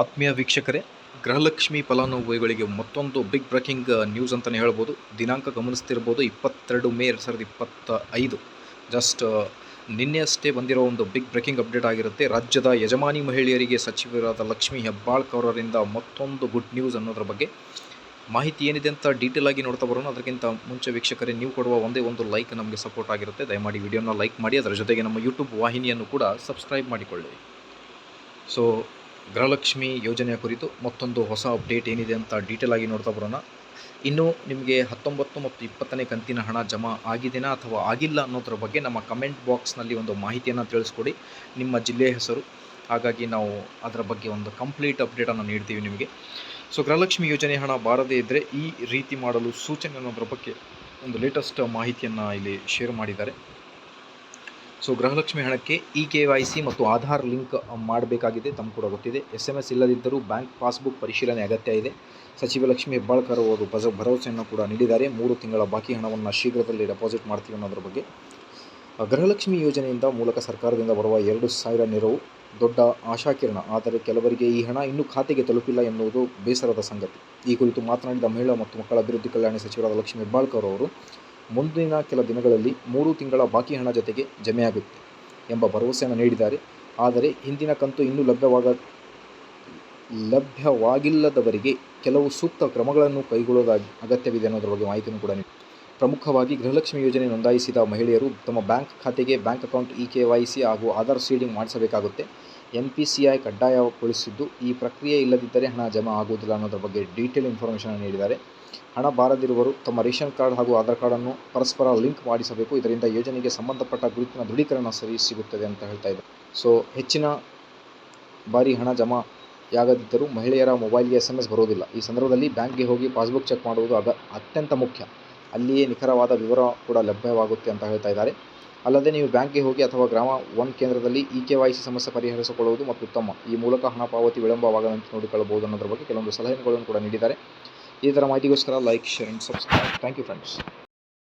ಆತ್ಮೀಯ ವೀಕ್ಷಕರೇ, ಗೃಹಲಕ್ಷ್ಮಿ ಫಲಾನುಭವಿಗಳಿಗೆ ಮತ್ತೊಂದು ಬಿಗ್ ಬ್ರೇಕಿಂಗ್ ನ್ಯೂಸ್ ಅಂತಲೇ ಹೇಳ್ಬೋದು. ದಿನಾಂಕ ಗಮನಿಸ್ತಿರ್ಬೋದು ಇಪ್ಪತ್ತೆರಡು ಮೇ ಎರಡು ಸಾವಿರದ ಇಪ್ಪತ್ತ ಐದು ಜಸ್ಟ್ ನಿನ್ನೆ ಅಷ್ಟೇ ಬಂದಿರೋ ಒಂದು ಬಿಗ್ ಬ್ರೇಕಿಂಗ್ ಅಪ್ಡೇಟ್ ಆಗಿರುತ್ತೆ. ರಾಜ್ಯದ ಯಜಮಾನಿ ಮಹಿಳೆಯರಿಗೆ ಸಚಿವರಾದ ಲಕ್ಷ್ಮಿ ಹೆಬ್ಬಾಳ್ಕರ್ ಅವರಿಂದ ಮತ್ತೊಂದು ಗುಡ್ ನ್ಯೂಸ್ ಅನ್ನೋದ್ರ ಬಗ್ಗೆ ಮಾಹಿತಿ ಏನಿದೆ ಅಂತ ಡೀಟೇಲ್ ಆಗಿ ನೋಡ್ತಾ ಬರೋಣ. ಅದಕ್ಕಿಂತ ಮುಂಚೆ ವೀಕ್ಷಕರೇ, ನೀವು ಕೊಡುವ ಒಂದೇ ಒಂದು ಲೈಕ್ ನಮಗೆ ಸಪೋರ್ಟ್ ಆಗಿರುತ್ತೆ. ದಯಮಾಡಿ ವಿಡಿಯೋನ ಲೈಕ್ ಮಾಡಿ. ಅದರ ಜೊತೆಗೆ ನಮ್ಮ ಯೂಟ್ಯೂಬ್ ವಾಹಿನಿಯನ್ನು ಕೂಡ ಸಬ್ಸ್ಕ್ರೈಬ್ ಮಾಡಿಕೊಳ್ಳಿ. ಸೊ ಗೃಹಲಕ್ಷ್ಮಿ ಯೋಜನೆಯ ಕುರಿತು ಮತ್ತೊಂದು ಹೊಸ ಅಪ್ಡೇಟ್ ಏನಿದೆ ಅಂತ ಡೀಟೇಲ್ ಆಗಿ ನೋಡ್ತಾ ಬರೋಣ. ಇನ್ನು ನಿಮಗೆ ಹತ್ತೊಂಬತ್ತು ಮತ್ತು ಇಪ್ಪತ್ತನೇ ಕಂತಿನ ಹಣ ಜಮಾ ಆಗಿದೆಯಾ ಅಥವಾ ಆಗಿಲ್ಲ ಅನ್ನೋದ್ರ ಬಗ್ಗೆ ನಮ್ಮ ಕಮೆಂಟ್ ಬಾಕ್ಸ್ನಲ್ಲಿ ಒಂದು ಮಾಹಿತಿಯನ್ನು ತಿಳಿಸ್ಕೊಡಿ. ನಿಮ್ಮ ಜಿಲ್ಲೆಯ ಹೆಸರು, ಹಾಗಾಗಿ ನಾವು ಅದರ ಬಗ್ಗೆ ಒಂದು ಕಂಪ್ಲೀಟ್ ಅಪ್ಡೇಟನ್ನು ನೀಡ್ತೀವಿ ನಿಮಗೆ. ಸೊ ಗೃಹಲಕ್ಷ್ಮಿ ಯೋಜನೆ ಹಣ ಬಾರದೇ ಇದ್ದರೆ ಈ ರೀತಿ ಮಾಡಲು ಸೂಚನೆ ಅನ್ನೋದ್ರ ಬಗ್ಗೆ ಒಂದು ಲೇಟೆಸ್ಟ್ ಮಾಹಿತಿಯನ್ನು ಇಲ್ಲಿ ಶೇರ್ ಮಾಡಿದ್ದಾರೆ. ಸೊ ಗೃಹಲಕ್ಷ್ಮಿ ಹಣಕ್ಕೆ ಇ ಕೆ ವೈ ಸಿ ಮತ್ತು ಆಧಾರ್ ಲಿಂಕ್ ಮಾಡಬೇಕಾಗಿದೆ, ತಮ್ಮ ಕೂಡ ಗೊತ್ತಿದೆ. ಎಸ್ ಎಂ ಎಸ್ ಇಲ್ಲದಿದ್ದರೂ ಬ್ಯಾಂಕ್ ಪಾಸ್ಬುಕ್ ಪರಿಶೀಲನೆ ಅಗತ್ಯ ಇದೆ. ಸಚಿವ ಲಕ್ಷ್ಮಿ ಹೆಬ್ಬಾಳ್ಕರ್ ಅವರು ಬಜ ಭರವಸೆಯನ್ನು ಕೂಡ ನೀಡಿದ್ದಾರೆ. ಮೂರು ತಿಂಗಳ ಬಾಕಿ ಹಣವನ್ನು ಶೀಘ್ರದಲ್ಲಿ ಡೆಪಾಸಿಟ್ ಮಾಡ್ತೀವಿ ಅನ್ನೋದ್ರ ಬಗ್ಗೆ. ಗೃಹಲಕ್ಷ್ಮಿ ಯೋಜನೆಯಿಂದ ಮೂಲಕ ಸರ್ಕಾರದಿಂದ ಬರುವ ಎರಡು ಸಾವಿರ ನೆರವು ದೊಡ್ಡ ಆಶಾಕಿರಣ. ಆದರೆ ಕೆಲವರಿಗೆ ಈ ಹಣ ಇನ್ನೂ ಖಾತೆಗೆ ತಲುಪಿಲ್ಲ ಎನ್ನುವುದು ಬೇಸರದ ಸಂಗತಿ. ಈ ಕುರಿತು ಮಾತನಾಡಿದ ಮಹಿಳಾ ಮತ್ತು ಮಕ್ಕಳ ಅಭಿವೃದ್ಧಿ ಕಲ್ಯಾಣ ಸಚಿವರಾದ ಲಕ್ಷ್ಮಿ ಹೆಬ್ಬಾಳ್ಕರ್ ಅವರು ಮುಂದಿನ ಕೆಲ ದಿನಗಳಲ್ಲಿ ಮೂರು ತಿಂಗಳ ಬಾಕಿ ಹಣ ಜೊತೆಗೆ ಜಮೆಯಾಗುತ್ತೆ ಎಂಬ ಭರವಸೆಯನ್ನು ನೀಡಿದ್ದಾರೆ. ಆದರೆ ಹಿಂದಿನ ಕಂತು ಇನ್ನೂ ಲಭ್ಯವಾಗ ಲಭ್ಯವಾಗಿಲ್ಲದವರಿಗೆ ಕೆಲವು ಸೂಕ್ತ ಕ್ರಮಗಳನ್ನು ಕೈಗೊಳ್ಳೋದಾಗಿ ಅಗತ್ಯವಿದೆ ಅನ್ನೋದರ ಬಗ್ಗೆ ಮಾಹಿತಿಯನ್ನು ಕೂಡ ನೀಡಿ ಪ್ರಮುಖವಾಗಿ ಗೃಹಲಕ್ಷ್ಮಿ ಯೋಜನೆ ನೋಂದಾಯಿಸಿದ ಮಹಿಳೆಯರು ತಮ್ಮ ಬ್ಯಾಂಕ್ ಖಾತೆಗೆ bank account E K Y C ಹಾಗೂ ಆಧಾರ್ ಸೀಡಿಂಗ್ ಮಾಡಿಸಬೇಕಾಗುತ್ತೆ. ಎನ್ ಪಿ ಸಿ ಕಡ್ಡಾಯಗೊಳಿಸಿದ್ದು, ಈ ಪ್ರಕ್ರಿಯೆ ಇಲ್ಲದಿದ್ದರೆ ಹಣ ಜಮಾ ಆಗುವುದಿಲ್ಲ ಅನ್ನೋದರ ಬಗ್ಗೆ ಡೀಟೇಲ್ ಇನ್ಫಾರ್ಮೇಷನ್ ನೀಡಿದ್ದಾರೆ. ಹಣ ಬಾರದಿರುವವರು ತಮ್ಮ ರೇಷನ್ ಕಾರ್ಡ್ ಹಾಗೂ ಆಧಾರ್ ಕಾರ್ಡನ್ನು ಪರಸ್ಪರ ಲಿಂಕ್ ಮಾಡಿಸಬೇಕು. ಇದರಿಂದ ಯೋಜನೆಗೆ ಸಂಬಂಧಪಟ್ಟ ಗುರುತಿನ ದೃಢೀಕರಣ ಸರಿ ಸಿಗುತ್ತದೆ ಅಂತ ಹೇಳ್ತಾ ಇದ್ದಾರೆ. ಸೊ, ಹೆಚ್ಚಿನ ಬಾರಿ ಹಣ ಜಮಾ ಯಾಗದಿದ್ದರೂ ಮಹಿಳೆಯರ ಮೊಬೈಲ್ಗೆ ಎಸ್ ಎಂ ಎಸ್ ಬರೋದಿಲ್ಲ. ಈ ಸಂದರ್ಭದಲ್ಲಿ ಬ್ಯಾಂಕ್ಗೆ ಹೋಗಿ ಪಾಸ್ಬುಕ್ ಚೆಕ್ ಮಾಡುವುದು ಅತ್ಯಂತ ಮುಖ್ಯ. ಅಲ್ಲಿಯೇ ನಿಖರವಾದ ವಿವರ ಕೂಡ ಲಭ್ಯವಾಗುತ್ತೆ ಅಂತ ಹೇಳ್ತಾ ಇದ್ದಾರೆ. ಅಲ್ಲದೆ ನೀವು ಬ್ಯಾಂಕ್ಗೆ ಹೋಗಿ ಅಥವಾ ಗ್ರಾಮ ಒನ್ ಕೇಂದ್ರದಲ್ಲಿ ಇ ಕೆ ವೈ ಸಿ ಸಮಸ್ಯೆ ಪರಿಹರಿಸಿಕೊಳ್ಳುವುದು ಮತ್ತು ಉತ್ತಮ. ಈ ಮೂಲಕ ಹಣ ಪಾವತಿ ವಿಳಂಬವಾಗದಂತೆ ನೋಡಿಕೊಳ್ಳಬಹುದು ಅನ್ನೋದ್ರ ಬಗ್ಗೆ ಕೆಲವೊಂದು ಸಲಹೆಗಳನ್ನು ಕೂಡ ನೀಡಿದ್ದಾರೆ. ಈ ಥರ ಮಾಹಿತಿಗೋಸ್ಕರ like, share and subscribe. Thank you friends.